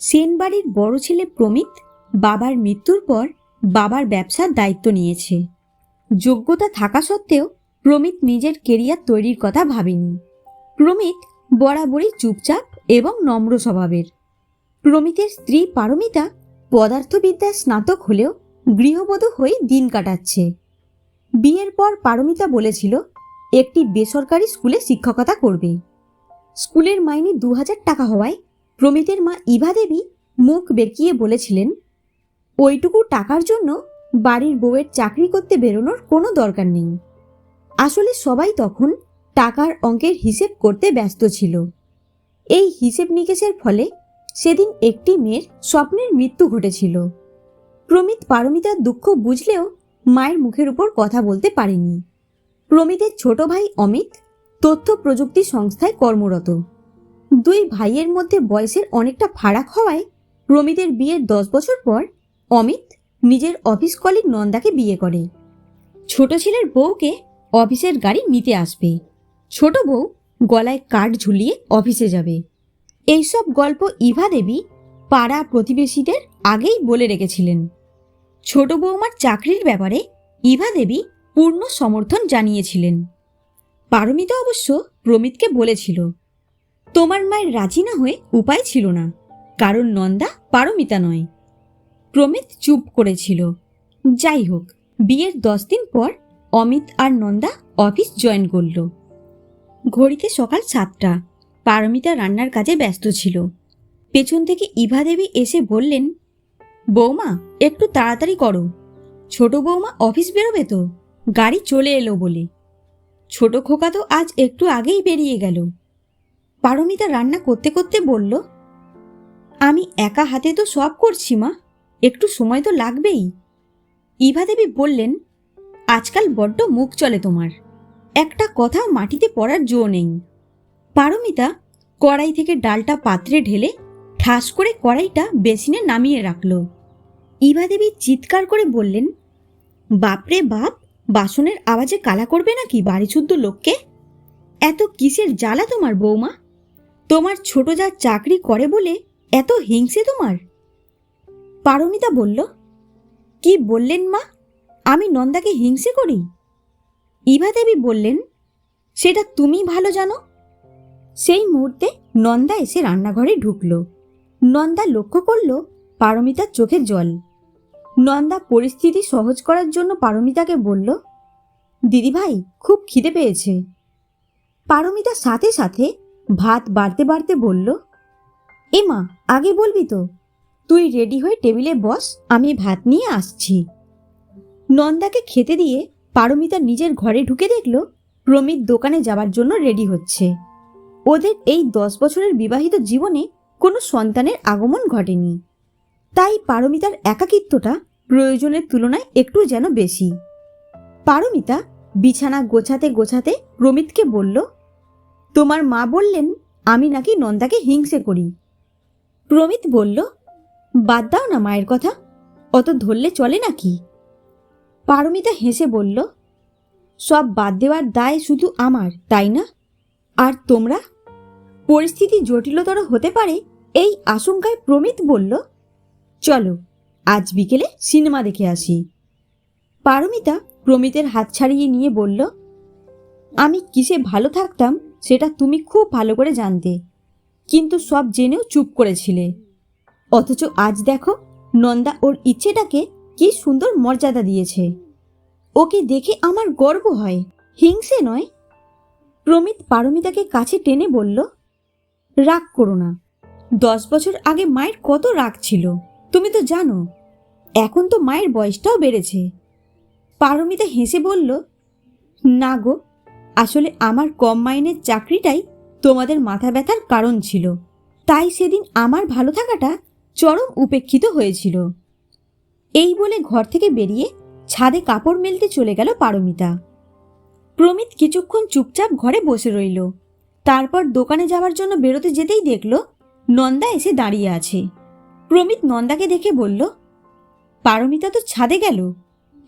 সেন বাড়ির বড় ছেলে প্রমিত বাবার মৃত্যুর পর বাবার ব্যবসার দায়িত্ব নিয়েছে। যোগ্যতা থাকা সত্ত্বেও প্রমিত নিজের কেরিয়ার তৈরির কথা ভাবেনি। প্রমিত বরাবরই চুপচাপ এবং নম্র স্বভাবের। প্রমিতের স্ত্রী পারমিতা পদার্থবিদ্যার স্নাতক হলেও গৃহবধূ হয়ে দিন কাটাচ্ছে। বিয়ের পর পারমিতা বলেছিল, একটি বেসরকারি স্কুলে শিক্ষকতা করবে। স্কুলের মাইনে দু হাজার টাকা হওয়ায় প্রমিতের মা ইভা দেবী মুখ বেঁকিয়ে বলেছিলেন, ওইটুকু টাকার জন্য বাড়ির বউয়ের চাকরি করতে বেরোনোর কোনো দরকার নেই। আসলে সবাই তখন টাকার অঙ্কের হিসেব করতে ব্যস্ত ছিল। এই হিসেব নিকেশের ফলে সেদিন একটি মেয়ের স্বপ্নের মৃত্যু ঘটেছিল। প্রমিত পারমিতার দুঃখ বুঝলেও মায়ের মুখের উপর কথা বলতে পারেনি। প্রমিতের ছোট ভাই অমিত তথ্য প্রযুক্তি সংস্থায় কর্মরত। দুই ভাইয়ের মধ্যে বয়সের অনেকটা ফারাক হওয়ায় প্রমিতের বিয়ের দশ বছর পর অমিত নিজের অফিস কলিগ নন্দাকে বিয়ে করে। ছোট ছেলের বউকে অফিসের গাড়ি নিতে আসবে। ছোট বউ গলায় কাঠ ঝুলিয়ে অফিসে যাবে। এইসব গল্প ইভা দেবী পাড়া প্রতিবেশীদের আগেই বলে রেখেছিলেন। ছোট বৌমার চাকরির ব্যাপারে ইভা দেবী পূর্ণ সমর্থন জানিয়েছিলেন। পারমিতা অবশ্য প্রমিতকে বলেছিল তোমার মায়ের রাজি না হয়ে উপায় ছিল না, কারণ নন্দা পারমিতা নয়। প্রমিত চুপ করেছিল। যাই হোক, বিয়ের দশ দিন পর অমিত আর নন্দা অফিস জয়েন করল। ঘড়িতে সকাল সাতটা, পারমিতা রান্নার কাজে ব্যস্ত ছিল। পেছন থেকে ইভা দেবী এসে বললেন, বৌমা, একটু তাড়াতাড়ি করো। ছোট বৌমা অফিস বেরোবে তো, গাড়ি চলে এলো বলে। ছোট খোকা তো আজ একটু আগেই বেরিয়ে গেল। পারমিতা রান্না করতে করতে বলল, আমি একা হাতে তো সব করছি, মা। একটু সময় তো লাগবেই। ইভা দেবী বললেন, আজকাল বড্ড মুখ চলে তোমার। একটা কথাও মাটিতে পড়ার জো নেই। পারমিতা কড়াই থেকে ডালটা পাত্রে ঢেলে ঠাস করে কড়াইটা বেসিনে নামিয়ে রাখল। ইভা দেবী চিৎকার করে বললেন, বাপরে বাপ, বাসনের আওয়াজে কালা করবে নাকি বাড়ি শুদ্ধ লোককে? এত কিসের জ্বালা তোমার বৌমা? তোমার ছোট যা চাকরি করে বলে এত হিংসে তোমার? পারমিতা বলল, কি বললেন মা? আমি নন্দাকে হিংসে করি? ইভা দেবী বললেন, সেটা তুমি ভালো জানো। সেই মুহূর্তে নন্দা এসে রান্নাঘরে ঢুকল। নন্দা লক্ষ্য করল পারমিতার চোখের জল। নন্দা পরিস্থিতি সহজ করার জন্য পারমিতাকে বলল, দিদিভাই, খুব খিদে পেয়েছে। পারমিতা সাথে সাথে ভাত বাড়তে বাড়তে বলল, এ মা, আগে বলবি তো, তুই রেডি হয়ে টেবিলে বস, আমি ভাত নিয়ে আসছি। নন্দাকে খেতে দিয়ে পারমিতা নিজের ঘরে ঢুকে দেখল প্রমিত দোকানে যাবার জন্য রেডি হচ্ছে। ওদের এই দশ বছরের বিবাহিত জীবনে কোনো সন্তানের আগমন ঘটেনি। তাই পারমিতার একাকিত্বটা প্রয়োজনের তুলনায় একটু যেন বেশি। পারমিতা বিছানা গোছাতে গোছাতে প্রমিতকে বলল তোমার মা বললেন, আমি নাকি নন্দাকে হিংসে করি। প্রমিত বলল, বাদ দাও না মায়ের কথা, অত ধরলে চলে নাকি? পারমিতা হেসে বলল, সব বাদ দেওয়ার দায় শুধু আমার, তাই না? আর তোমরা? পরিস্থিতি জটিলতর হতে পারে, এই আশঙ্কায় প্রমিত বলল, চলো, আজ বিকেলে সিনেমা দেখে আসি। পারমিতা প্রমিতের হাত ছাড়িয়ে নিয়ে বলল, আমি কিসে ভালো থাকতাম? সেটা তুমি খুব ভালো করে জানতে। কিন্তু সব জেনেও চুপ করেছিলে। অথচ আজ দেখো, নন্দা ওর ইচ্ছেটাকে কি সুন্দর মর্যাদা দিয়েছে। ওকে দেখে আমার গর্ব হয়। হিংসে নয়। প্রমিত পারমিতাকে কাছে টেনে বলল, রাগ করো না। দশ বছর আগে মায়ের কত রাগ ছিল, তুমি তো জানো। এখন তো মায়ের বয়সটাও বেড়েছে। পারমিতা হেসে বলল, না গো আসলে আমার কম মাইনের চাকরিটাই তোমাদের মাথা ব্যথার কারণ ছিল। তাই সেদিন আমার ভালো থাকাটা চরম উপেক্ষিত হয়েছিল। এই বলে ঘর থেকে বেরিয়ে ছাদে কাপড় মেলতে চলে গেল পারমিতা। প্রমিত কিছুক্ষণ চুপচাপ ঘরে বসে রইল। তারপর দোকানে যাওয়ার জন্য বেরোতে যেতেই দেখল নন্দা এসে দাঁড়িয়ে আছে। প্রমিত নন্দাকে দেখে বলল, পারমিতা তো ছাদে গেল।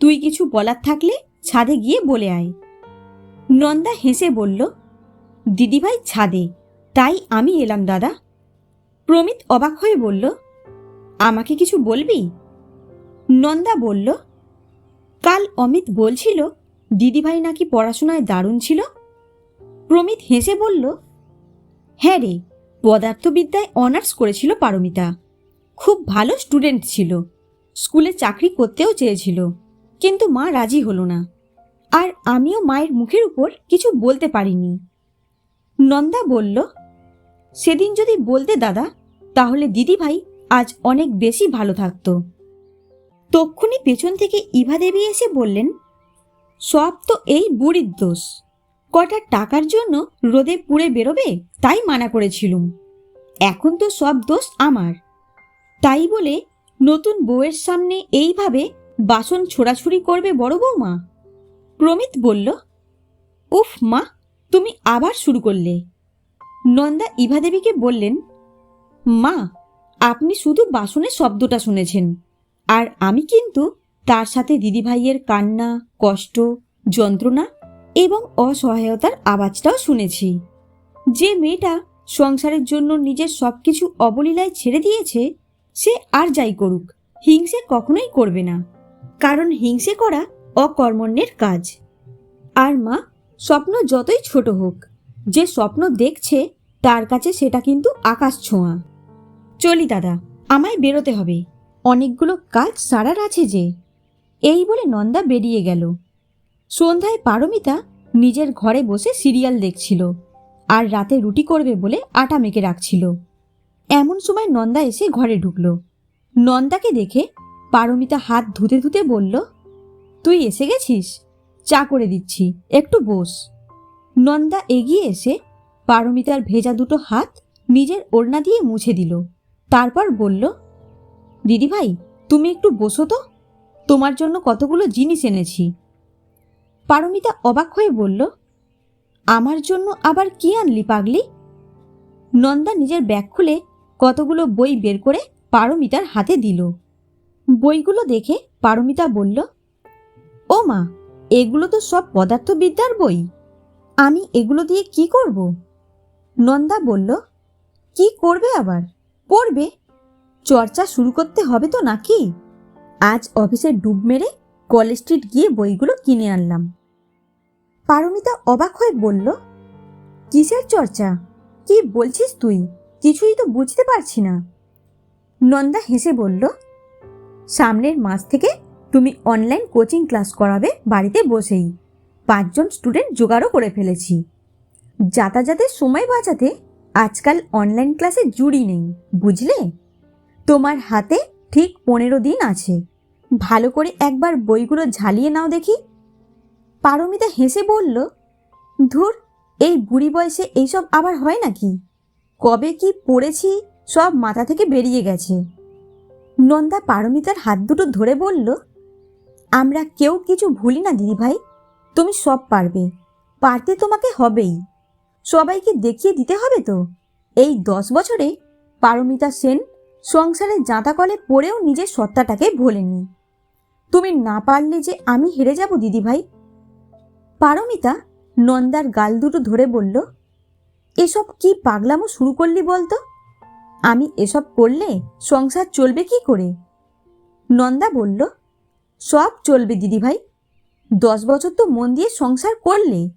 তুই কিছু বলার থাকলে ছাদে গিয়ে বলে আয়। নন্দা হেসে বলল, দিদিভাই ছাদে, তাই আমি এলাম দাদা। প্রমিত অবাক হয়ে বলল, আমাকে কিছু বলবি? নন্দা বলল, কাল অমিত বলছিল, দিদিভাই নাকি পড়াশোনায় দারুণ ছিল? প্রমিত হেসে বলল হ্যাঁ রে, পদার্থবিদ্যায় অনার্স করেছিল পারমিতা। খুব ভালো স্টুডেন্ট ছিল। স্কুলে চাকরি করতেও চেয়েছিল। কিন্তু মা রাজি হলো না। আর আমিও মায়ের মুখের উপর কিছু বলতে পারিনি। নন্দা বলল, সেদিন যদি বলতে দাদা, তাহলে দিদিভাই আজ অনেক বেশি ভালো থাকত। তক্ষুনি পেছন থেকে ইভা দেবী এসে বললেন, সব তো এই বুড়ির দোষ। কটা টাকার জন্য রোদে পুড়ে বেরোবে তাই মানা করেছিলুম। এখন তো সব দোষ আমার। তাই বলে নতুন বউয়ের সামনে এইভাবে বাসন ছোড়াছুড়ি করবে বড় বৌমা? প্রমিত বলল, উফ, মা, তুমি আবার শুরু করলে। নন্দা ইভা দেবীকে বললেন, মা, আপনি শুধু বাসনের শব্দটা শুনেছেন, আর আমি কিন্তু তার সাথে দিদিভাইয়ের কান্না, কষ্ট, যন্ত্রণা এবং অসহায়তার আওয়াজটাও শুনেছি। যে মেয়েটা সংসারের জন্য নিজের সব কিছু অবলীলায় ছেড়ে দিয়েছে, সে আর যাই করুক, হিংসে কখনোই করবে না। কারণ হিংসে করা অকর্মণ্যের কাজ। আর মা, স্বপ্ন যতই ছোট হোক, যে স্বপ্ন দেখছে, তার কাছে সেটা কিন্তু আকাশ ছোঁয়া। চলি দাদা, আমায় বেরোতে হবে। অনেকগুলো কাজ সারার আছে যে। এই বলে নন্দা বেরিয়ে গেল। সন্ধ্যায় পারমিতা নিজের ঘরে বসে সিরিয়াল দেখছিল আর রাতে রুটি করবে বলে আটা মেখে রাখছিল। এমন সময় নন্দা এসে ঘরে ঢুকলো। নন্দাকে দেখে পারমিতা হাত ধুতে ধুতে বলল তুই এসে গেছিস? চা করে দিচ্ছি, একটু বস। নন্দা এগিয়ে এসে পারমিতার ভেজা দুটো হাত নিজের ওড়না দিয়ে মুছে দিল। তারপর বলল, দিদিভাই, তুমি একটু বসো তো। তোমার জন্য কতগুলো জিনিস এনেছি। পারমিতা অবাক হয়ে বলল, আমার জন্য আবার কি আনলি পাগলি? নন্দা নিজের ব্যাগ খুলে কতগুলো বই বের করে পারমিতার হাতে দিল। বইগুলো দেখে পারমিতা বলল ও মা, এগুলো তো সব পদার্থবিদ্যার বই। আমি এগুলো দিয়ে কি করব? নন্দা বলল, কি করবে আবার? পড়বে। চর্চা শুরু করতে হবে তো নাকি? আজ অফিসে ডুব মেরে কলেজ স্ট্রিট গিয়ে বইগুলো কিনে আনলাম। পারমিতা অবাক হয়ে বলল, কিসের চর্চা? কি বলছিস তুই? কিছুই তো বুঝতে পারছি না। নন্দা হেসে বলল, সামনের মাস থেকে তুমি অনলাইন কোচিং ক্লাস করাবে বাড়িতে বসেই। পাঁচজন স্টুডেন্ট জোগাড়ও করে ফেলেছি। যাতায়াতের সময় বাঁচাতে আজকাল অনলাইন ক্লাসে জুড়ি নেই, বুঝলে? তোমার হাতে ঠিক পনেরো দিন আছে। ভালো করে একবার বইগুলো ঝালিয়ে নাও দেখি। পারমিতা হেসে বলল, ধুর, এই বুড়ি বয়সে এইসব আবার হয় নাকি? কবে কি পড়েছি, সব মাথা থেকে বেরিয়ে গেছে। নন্দা পারমিতার হাত দুটো ধরে বলল আমরা কেউ কিছু ভুলি না দিদিভাই তুমি সব পারবে। পারতে তোমাকে হবেই। সবাইকে দেখিয়ে দিতে হবে তো? এই দশ বছরে পারমিতা সেন সংসারের জাঁতাকলে পড়েও নিজের সত্তাটাকে ভোলেনি। তুমি না পারলে যে আমি হেরে যাব দিদিভাই পারমিতা নন্দার গাল দুটো ধরে বলল, এসব কি পাগলামো শুরু করলি বলতো? আমি এসব করলে সংসার চলবে কি করে? নন্দা বলল সব চলবে, দিদিভাই। দশ বছর তো মন দিয়ে সংসার করলে।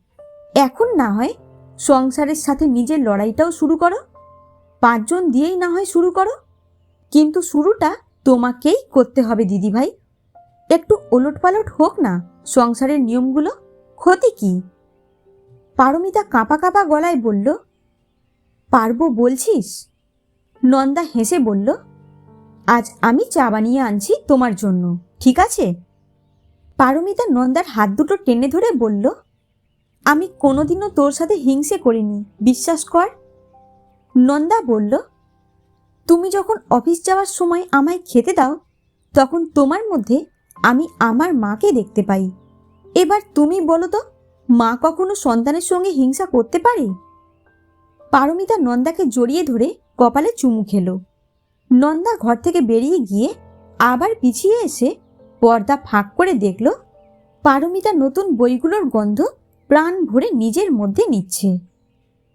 এখন না হয় সংসারের সাথে নিজের লড়াইটাও শুরু করো। পাঁচজন দিয়েই না হয় শুরু করো। কিন্তু শুরুটা তোমাকেই করতে হবে, দিদিভাই। একটু ওলটপালট হোক না, সংসারের নিয়মগুলো ক্ষতি কি? পারমিতা কাঁপা কাঁপা গলায় বলল, পারব বলছিস? নন্দা হেসে বলল, আজ আমি চা বানিয়ে আনছি তোমার জন্য। ঠিক আছে? পারমিতা নন্দার হাত দুটো টেনে ধরে বলল, আমি কোনোদিনও তোর সাথে হিংসে করিনি, বিশ্বাস কর। নন্দা বলল, তুমি যখন অফিস যাওয়ার সময় আমায় খেতে দাও, তখন তোমার মধ্যে আমি আমার মাকে দেখতে পাই। এবার তুমি বলো তো, মা কখনো সন্তানের সঙ্গে হিংসা করতে পারে? পারমিতা নন্দাকে জড়িয়ে ধরে কপালে চুমু খেলো। নন্দা ঘর থেকে বেরিয়ে গিয়ে আবার পিছিয়ে এসে পর্দা ফাঁক করে দেখল, পারমিতা নতুন বইগুলোর গন্ধ প্রাণ ভরে নিজের মধ্যে নিচ্ছে।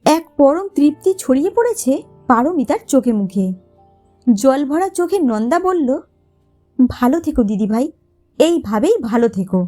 এক পরম তৃপ্তি ছড়িয়ে পড়েছে পারমিতার চোখে মুখে। জল ভরা চোখে নন্দা বলল, ভালো থেকো দিদিভাই, এইভাবেই ভালো থেকো।